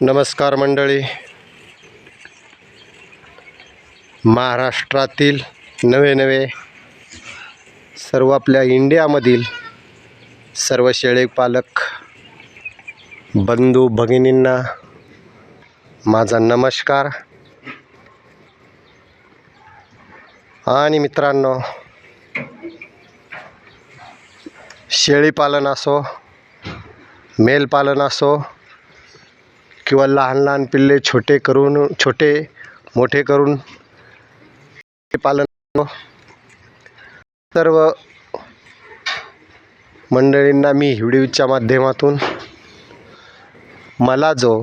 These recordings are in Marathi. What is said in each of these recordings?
नमस्कार मंडळी. महाराष्ट्रातील नवे नवे सर्व आपल्या इंडियामधील सर्व शेळीपालक बंधू भगिनींना माझा नमस्कार. आणि मित्रांनो शेळीपालन असो मेलपालन असो किंवा लहान लहान पिल्ले छोटे करून छोटे मोठे करून पालन सर्व मंडळींना मी व्हिडिओच्या माध्यमातून मला जो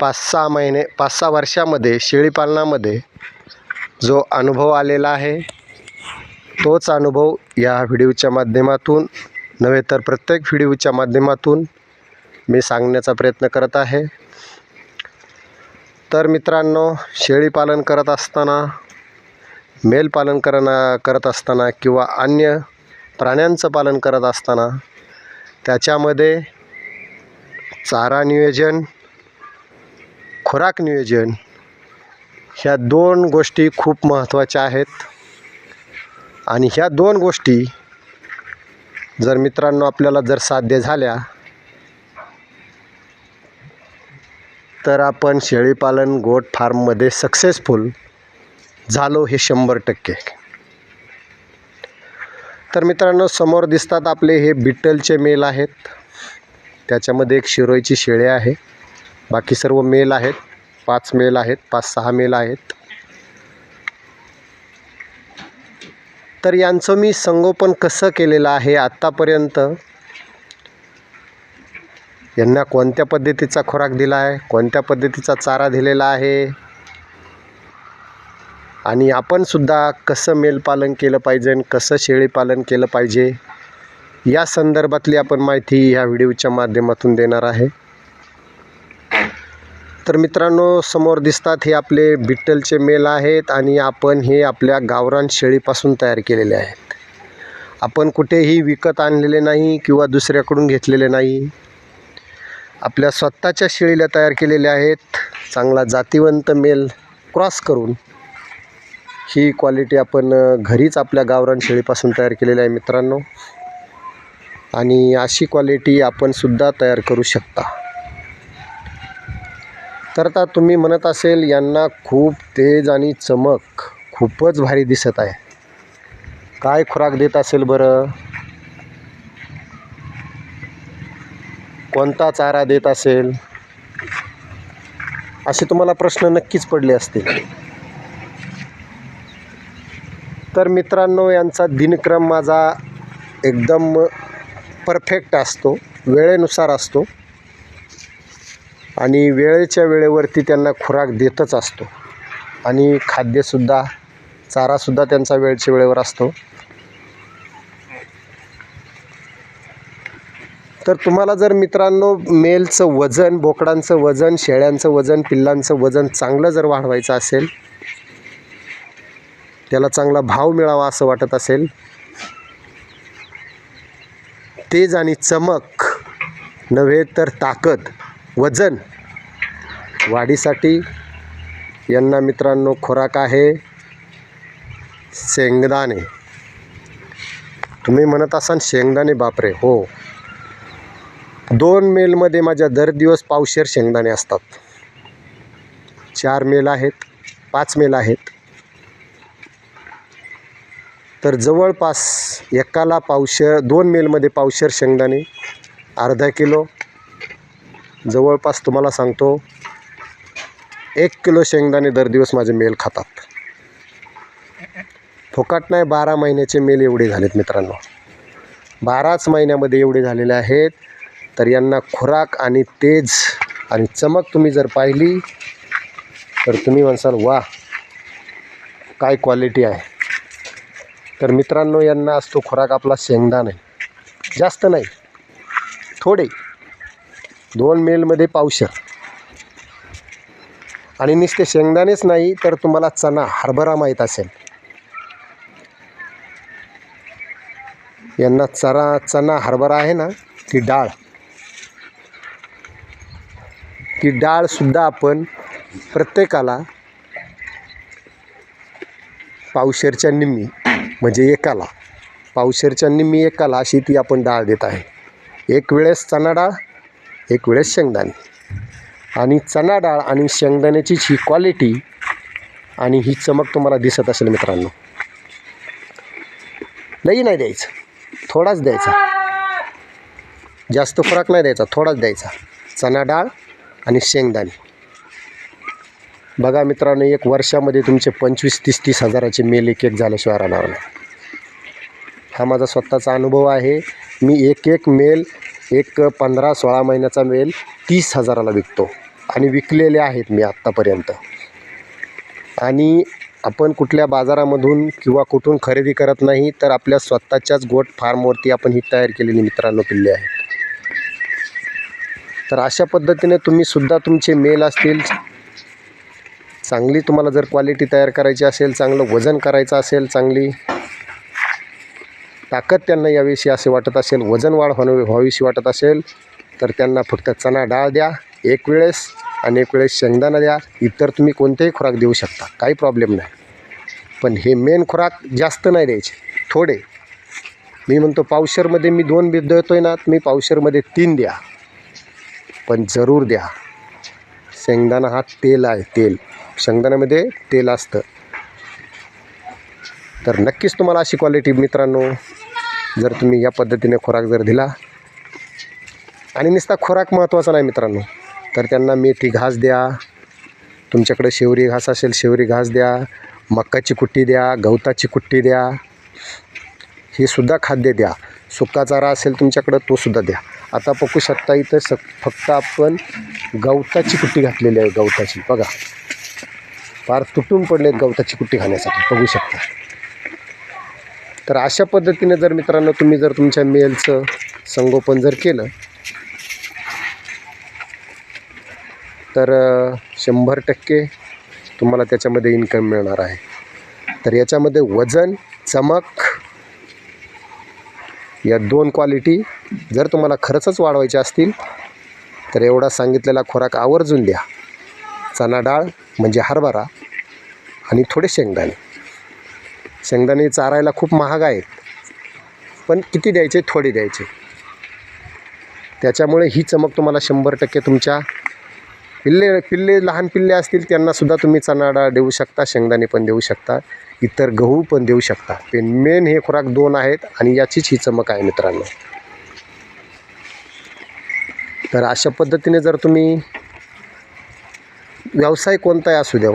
पाच सहा महिने पाच सहा वर्षामध्ये शेळीपालनामध्ये जो अनुभव आलेला आहे तोच अनुभव या व्हिडिओच्या माध्यमातून नव्हे तर प्रत्येक व्हिडिओच्या माध्यमातून मी सांगण्याचा प्रयत्न करत आहे. तर मित्रांनो शेळीपालन करत असताना मेलपालन करणं करत असताना किंवा अन्य प्राण्यांचं पालन करत असताना त्याच्यामध्ये चारा नियोजन खुराक नियोजन ह्या दोन गोष्टी खूप महत्त्वाच्या आहेत. आणि ह्या दोन गोष्टी जर मित्रांनो आपल्याला जर साध्य झाल्या तर आपण शेळीपालन गोट फार्ममध्ये सक्सेसफुल झालो हे शंभर टक्के. तर मित्रांनो समोर दिसतात आपले हे बिट्टलचे मेल आहेत. त्याच्यामध्ये एक शिरोईची शेळे आहे. बाकी सर्व मेल आहेत. पाच मेल आहेत पाच सहा मेल आहेत. तर यांचं मी संगोपन कसं केलेलं आहे आत्तापर्यंत यांना कोणत्या पद्धतीचा खुराक दिला आहे कोणत्या पद्धतीचा चारा दिलेला आहे? आणि आपणसुद्धा कसं मेलपालन केलं पाहिजे आणि कसं शेळीपालन केलं पाहिजे या संदर्भातली आपण माहिती ह्या व्हिडिओच्या माध्यमातून देणार आहे. तर मित्रांनो समोर दिसतात हे आपले बिट्टलचे मेल आहेत आणि आपण हे आपल्या गावरान शेळीपासून तयार केलेले आहेत. आपण कुठेही विकत आणलेले नाही किंवा दुसऱ्याकडून घेतलेले नाही. आपल्या स्वतःच्या शेळीला तयार केलेल्या आहेत. चांगला जातीवंत मेल क्रॉस करून ही क्वालिटी आपण घरीच आपल्या गावरान शेळीपासून तयार केलेली आहे मित्रांनो. आणि अशी क्वालिटी आपणसुद्धा तयार करू शकता. तर आता तुम्ही म्हणत असेल यांना खूप तेज आणि चमक खूपच भारी दिसत आहे. काय खुराक देत असेल बरं? कोणता चारा देत असेल? असे तुम्हाला प्रश्न नक्कीच पडले असतील. तर मित्रांनो यांचा दिनक्रम माझा एकदम परफेक्ट असतो वेळेनुसार असतो आणि वेळेच्या वेळेवरती त्यांना खुराक देतच असतो. आणि खाद्यसुद्धा चारासुद्धा त्यांचा वेळच्या वेळेवर असतो. तर तुम्हाला जर मित्रांनो मेलचं वजन बोकडांचं वजन शेळ्यांचं वजन पिल्लांचं वजन चांगलं जर वाढवायचं असेल त्याला चांगला भाव मिळावा असं वाटत असेल तेज आणि चमक नव्हे तर ताकद वजन वाढीसाठी यांना मित्रांनो खोराक आहे शेंगदाणे. तुम्ही म्हणत असाल शेंगदाणे बापरे हो. दोन मेलमध्ये माझ्या दर दिवस पावशेर शेंगदाणे असतात. चार मेल आहेत पाच मेल आहेत. तर जवळपास एकाला पावशेर दोन मेलमध्ये पावशेर शेंगदाणे अर्धा किलो. जवळपास तुम्हाला सांगतो एक किलो शेंगदाणे दर दिवस माझे मेल खातात. फुकट नाही बारा महिन्याचे मेल एवढे झालेत मित्रांनो. बाराच महिन्यामध्ये एवढे झालेले आहेत. तर यांना खुराक आणि तेज आणि चमक तुम्ही जर पाहिली तर तुम्ही म्हणसाल वा काय क्वालिटी आहे. तर मित्रांनो यांना असतो खुराक आपला शेंगदाणे जास्त नाही थोडे. दोन मेलमध्ये पावशर. आणि नुसते शेंगदाणेच नाही तर तुम्हाला चणा हरभरा माहीत असेल. यांना चरा चणा हरभरा आहे ना ती डाळ. की डाळसुद्धा आपण प्रत्येकाला पावशेरच्या निम्मी म्हणजे एकाला पावशेरच्या निम्मी एकाला अशी ती आपण डाळ देत आहे. एक वेळेस चणा डाळ एक वेळेस शेंगदाणे. आणि चणा डाळ आणि शेंगदाण्याचीच ही क्वालिटी आणि ही चमक तुम्हाला दिसत असेल मित्रांनो लई नाही द्यायचं. थोडाच द्यायचा. जास्त फरक नाही द्यायचा. थोडाच द्यायचा. चणा डाळ आणि शेंगदाणे. बघा मित्रांनो एक वर्षामध्ये तुमचे पंचवीस तीस तीस हजाराचे मेल एक एक झाल्याशिवाय राहणार नाही. हा माझा स्वतःचा अनुभव आहे. मी एक एक मेल एक पंधरा सोळा महिन्याचा मेल तीस हजाराला विकतो. आणि विकलेले आहेत मी आत्तापर्यंत. आणि आपण कुठल्या बाजारामधून किंवा कुठून खरेदी करत नाही तर आपल्या स्वतःच्याच गोट फार्मवरती आपण ही तयार केलेली मित्रांनो पिल्ले आहेत. तर अशा पद्धतीने तुम्ही सुद्धा तुमचे मेल असतील चांगली तुम्हाला जर क्वालिटी तयार करायची असेल चांगलं वजन करायचं असेल चांगली ताकद त्यांना याविषयी असे वाटत असेल वजन वाढ होणं व्हावीशी वाटत असेल तर त्यांना फक्त चणा डाळ द्या एक वेळेस आणि एक वेळेस शेंगदाणा द्या इतर तुम्ही कोणतेही खुराक देऊ शकता काही प्रॉब्लेम नाही. पण हे मेन खुराक जास्त नाही द्यायचे थोडे. मी म्हणतो पावशरमध्ये मी दोन बी देतो आहे ना तुम्ही पावशरमध्ये तीन द्या. पण जरूर द्या. शेंगदाणा हा तेल आहे तेल. शेंगदाण्यामध्ये तेल असतं. तर नक्कीच तुम्हाला अशी क्वालिटी मित्रांनो जर तुम्ही या पद्धतीने खुराक जर दिला. आणि नुसता खोराक महत्त्वाचा नाही मित्रांनो तर त्यांना मेथी घास द्या. तुमच्याकडे शेवरी घास असेल शेवरी घास द्या. मक्काची कुट्टी द्या गवताची कुट्टी द्या. हे सुद्धा खाद्य द्या. सुका चारा असेल तुमच्याकडं तोसुद्धा द्या. आता बघू शकता इथं स फक्त आपण गवताची कुट्टी घातलेली आहे गवताची. बघा. फार तुटून पडले गवताची कुट्टी खाण्यासाठी. बघू शकता. तर अशा पद्धतीने जर मित्रांनो तुम्ही जर तुमच्या मेलचं संगोपन जर केलं तर शंभर टक्के तुम्हाला त्याच्यामध्ये इन्कम मिळणार आहे. तर याच्यामध्ये वजन चमक या दोन क्वालिटी जर तुम्हाला खरंच वाढवायचे असतील तर एवढा सांगितलेला खोराक आवर्जून द्या. चणा डाळ म्हणजे हरभरा आणि थोडे शेंगदाणे. शेंगदाणे चारायला खूप महाग आहेत पण किती द्यायचे? थोडे द्यायचे. त्याच्यामुळे ही चमक तुम्हाला शंभर टक्के तुमच्या पिल्ले पिल्ले लहान पिल्ले असतील त्यांनासुद्धा तुम्ही चणा डाळ देऊ शकता शेंगदाणे पण देऊ शकता इतर गहू पण देऊ शकता. पेन मेन हे खुराक दोन आहेत आणि याचीच ही चमक आहे मित्रांनो. तर अशा पद्धतीने जर तुम्ही व्यवसाय कोणताही असू द्या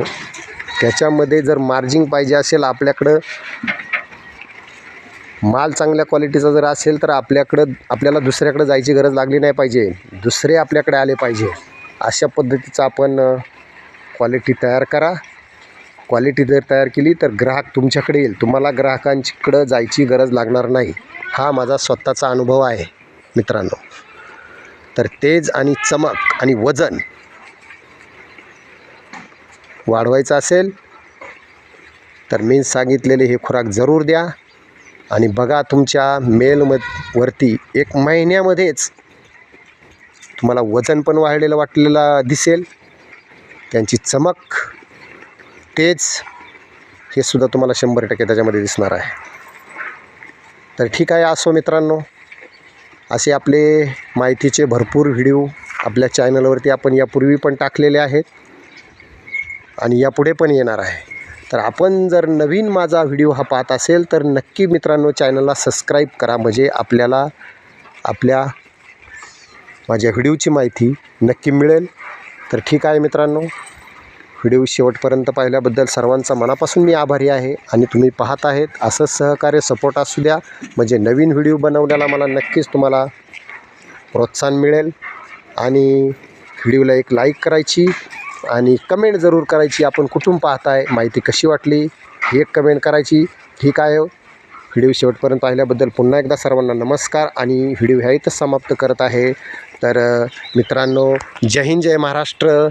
त्याच्यामध्ये जर मार्जिंग पाहिजे असेल आपल्याकडं माल चांगल्या क्वालिटीचा जर असेल तर आपल्याकडं आपल्याला दुसऱ्याकडे जायची गरज लागली नाही पाहिजे. दुसरे आपल्याकडे आले पाहिजे. अशा पद्धतीचं आपण क्वालिटी तयार करा. क्वालिटी जर तयार केली तर ग्राहक तुमच्याकडे येईल. तुम्हाला ग्राहकांकडं जायची गरज लागणार नाही. हा माझा स्वतःचा अनुभव आहे मित्रांनो. तर तेज आणि चमक आणि वजन वाढवायचं असेल तर मी सांगितलेले हे खुराक जरूर द्या. आणि बघा तुमच्या मेलम वरती एक महिन्यामध्येच तुम्हाला वजन पण वाढलेलं वाटलेलं दिसेल. त्यांची चमक तेज हे सुद्धा तुम्हाला शंभर टक्के त्याच्यामध्ये दिसणार आहे. तर ठीक आहे असो मित्रांनो. असे आपले माहितीचे भरपूर व्हिडिओ आपल्या चॅनलवरती आपण यापूर्वी पण टाकलेले आहेत आणि यापुढे पण येणार आहे. तर आपण जर नवीन माझा व्हिडिओ हा पाहत असेल तर नक्की मित्रांनो चॅनलला सबस्क्राईब करा. म्हणजे आपल्याला आपल्या माझ्या व्हिडिओची माहिती नक्की मिळेल. तर ठीक आहे मित्रांनो व्हिडिओ शेवटपर्यंत पाहिल्याबद्दल सर्वांचा मनापासून मी आभारी आहे आणि तुम्ही पाहत आहेत. असंच सहकार्य सपोर्ट असू द्या. म्हणजे नवीन व्हिडिओ बनवण्याला मला नक्कीच तुम्हाला प्रोत्साहन मिळेल. आणि व्हिडिओला एक लाईक करायची आणि कमेंट जरूर करायची. आपण कुठून पाहताय माहिती कशी वाटली ही एक कमेंट करायची. ठीक आहे हो. व्हिडिओ शेवटपर्यंत पाहिल्याबद्दल पुन्हा एकदा सर्वांना नमस्कार. आणि व्हिडिओ ह्या इथंच समाप्त करत आहे. तर मित्रांनो जय हिंद जय महाराष्ट्र.